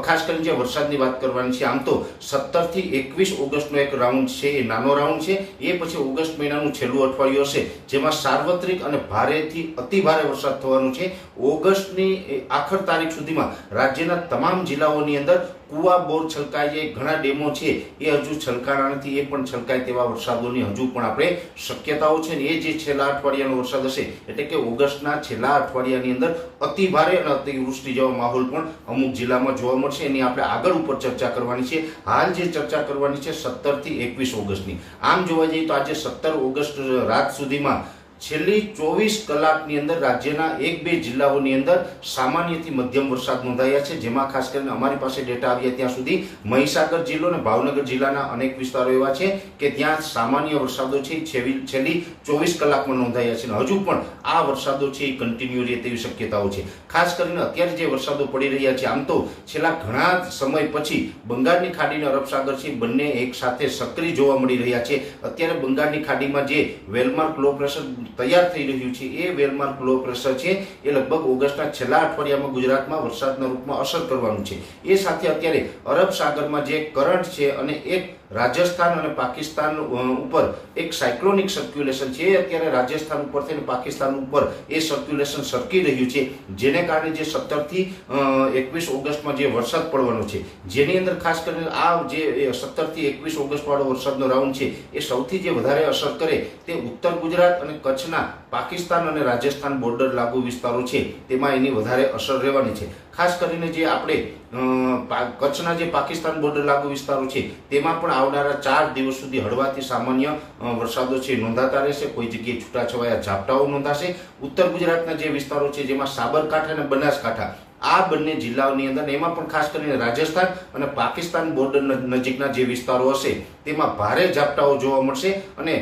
ખાસ કરીને જે વરસાદની વાત કરવાની છે, આમ તો સત્તરથી એકવીસ ઓગસ્ટનો એક રાઉન્ડ છે, એ નાનો રાઉન્ડ છે. એ પછી ઓગસ્ટ મહિનાનું છેલ્લું અઠવાડિયું હશે, જેમાં સાર્વત્રિક અને ભારેથી અતિ ભારે વરસાદ થવાનું છે. ઓગસ્ટની આખર તારીખ સુધીમાં રાજ્યના તમામ જિલ્લાઓની અંદર કુવા બોર છલકાય જે ઘણા ડેમો છે, એ હજુ છલકાણા નથી, એ પણ છલકાય તેવા વરસાદોની હજુ પણ આપણે શક્યતાઓ છે ને, એ જે છેલ્લા અઠવાડિયાનો વરસાદ હશે, એટલે કે ઓગસ્ટના છેલ્લા અઠવાડિયાની અંદર અતિ ભારે અને અતિવૃષ્ટિ જેવો માહોલ પણ અમુક જિલ્લામાં જોવા મળશે એની આપણે આગળ ઉપર ચર્ચા કરવાની છે. હાલ જે ચર્ચા કરવાની છે સત્તરથી એકવીસ ઓગસ્ટની. આમ જોવા જઈએ તો આજે સત્તર ઓગસ્ટ રાત સુધીમાં છેલ્લી ચોવીસ કલાકની અંદર રાજ્યના એક બે જિલ્લાઓની અંદર સામાન્યથી મધ્યમ વરસાદ નોંધાયા છે, જેમાં ખાસ કરીને અમારી પાસે ડેટા આવ્યા ત્યાં સુધી મહીસાગર જિલ્લો અને ભાવનગર જિલ્લાના અનેક વિસ્તારો એવા છે કે ત્યાં સામાન્ય વરસાદો છે છેલ્લી ચોવીસ કલાકમાં નોંધાયા છે અને હજુ પણ આ વરસાદો છે એ કન્ટિન્યુ રહે તેવી શક્યતાઓ છે. ખાસ કરીને અત્યારે જે વરસાદો પડી રહ્યા છે, આમ તો છેલ્લા ઘણા સમય પછી બંગાળની ખાડીને અરબસાગર છે, બંને એક સાથે સક્રિય જોવા મળી રહ્યા છે. અત્યારે બંગાળની ખાડીમાં જે વેલમાર્ક લો પ્રેશર તૈયાર થઈ રહ્યું છે. એ વેલમાર્ક લો પ્રેશર છે. એ લગભગ ઓગસ્ટના છેલ્લા અઠવાડિયામાં ગુજરાતમાં વરસાદના રૂપમાં અસર કરવાનું છે. એ સાથે અત્યારે અરબ સાગરમાં જે કરંટ છે અને એક રાજસ્થાન અને પાકિસ્તાન ઉપર એક સાયક્લોનિક સર્ક્યુલેશન છે. અત્યારે રાજસ્થાન ઉપરથી અને પાકિસ્તાન ઉપર એ સર્ક્યુલેશન સરકી રહ્યું છે. જેને કારણે જે સત્તરથી એકવીસ ઓગસ્ટમાં જે વરસાદ પડવાનો છે. જેની અંદર ખાસ કરીને આ જે સત્તરથી એકવીસ ઓગસ્ટવાળો વરસાદનો રાઉન્ડ છે, એ સૌથી જે વધારે અસર કરે તે ઉત્તર ગુજરાત અને કચ્છના પાકિસ્તાન અને રાજસ્થાન બોર્ડર લાગુ વિસ્તારો છે. તેમાં એની વધારે અસર રહેવાની છે. ખાસ કરીને જે આપણે કચ્છના જે પાકિસ્તાન બોર્ડર લાગુ વિસ્તારો છે, તેમાં પણ આવનારા ચાર દિવસ સુધી હળવાથી સામાન્ય વરસાદો છે નોંધાતા રહેશે, કોઈ જગ્યાએ છૂટાછવાયા ઝાપટાઓ નોંધાશે. ઉત્તર ગુજરાતના જે વિસ્તારો છે, જેમાં સાબરકાંઠા અને બનાસકાંઠા આ બંને જિલ્લાઓની અંદર એમાં પણ ખાસ કરીને રાજસ્થાન અને પાકિસ્તાન બોર્ડર નજીકના જે વિસ્તારો હશે, તેમાં ભારે ઝાપટાઓ જોવા મળશે અને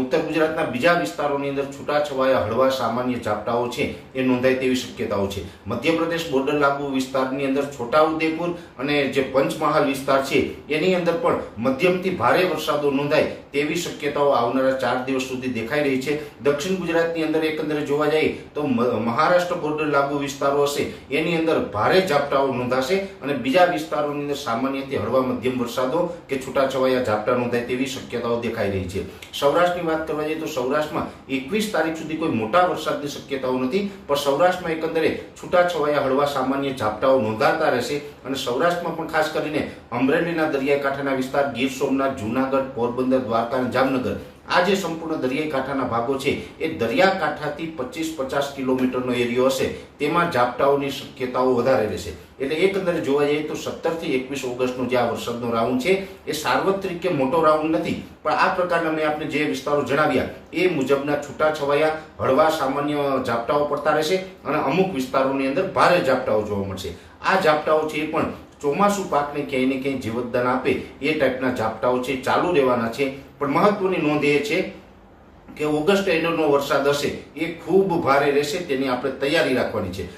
ઉત્તર ગુજરાતના બીજા વિસ્તારોની અંદર છૂટાછવાયા હળવા સામાન્ય ઝાપટાઓ છે, એ નોંધાય તેવી શક્યતાઓ છે. મધ્યપ્રદેશ બોર્ડર લાગુ વિસ્તારની અંદર છોટાઉદેપુર અને જે પંચમહાલ વિસ્તાર છે, એની અંદર પણ મધ્યમથી ભારે વરસાદો નોંધાય તેવી શક્યતાઓ આવનારા ચાર દિવસ સુધી દેખાઈ રહી છે. દક્ષિણ ગુજરાતની અંદર એકંદરે જોવા જઈએ તો મહારાષ્ટ્ર બોર્ડર લાગુ વિસ્તારો હશે, એની અંદર ભારે ઝાપટાઓ નોંધાશે અને બીજા વિસ્તારોની અંદર સામાન્યથી હળવા મધ્યમ વરસાદો કે છૂટાછવાયા ઝાપટા નોંધાય તેવી શક્યતાઓ દેખાઈ રહી છે. સૌરાષ્ટ્રની વાત કરવા જઈએ તો સૌરાષ્ટ્રમાં એકવીસ તારીખ સુધી કોઈ મોટા વરસાદની શક્યતાઓ નથી, પણ સૌરાષ્ટ્રમાં એકંદરે છૂટાછવાયા હળવા સામાન્ય ઝાપટાઓ નોંધાતા રહેશે અને સૌરાષ્ટ્રમાં પણ ખાસ કરીને અમરેલીના દરિયાકાંઠાના વિસ્તાર ગીર સોમનાથ, જુનાગઢ, પોરબંદર, દ્વારકા અને જામનગર આ જે સંપૂર્ણ દરિયાઈ કાંઠાના ભાગો છે, એ દરિયાકાંઠાથી પચીસ પચાસ કિલોમીટરનો એરિયો હશે. તેમાં ઝાપટાઓની શક્યતાઓ વધારે રહેશે. એટલે એકંદરે જોવા જઈએ તો સત્તરથી એકવીસ ઓગસ્ટનો જે આ વરસાદનો રાઉન્ડ છે, એ સાર્વત્રિક કે મોટો રાઉન્ડ નથી. પણ આ પ્રકારના મેં આપણે જે વિસ્તારો જણાવ્યા, એ મુજબના છૂટાછવાયા હળવા સામાન્ય ઝાપટાઓ પડતા રહેશે અને અમુક વિસ્તારોની અંદર ભારે ઝાપટાઓ જોવા મળશે. આ ઝાપટાઓ છે એ પણ ચોમાસું પાકને ક્યાંય ને ક્યાંય જીવતદાન આપે એ ટાઈપના ઝાપટાઓ છે, ચાલુ રહેવાના છે. પણ મહત્વની નોંધ એ છે કે ઓગસ્ટ એન્ડનો વરસાદ હશે એ ખૂબ ભારે રહેશે તેની આપણે તૈયારી રાખવાની છે.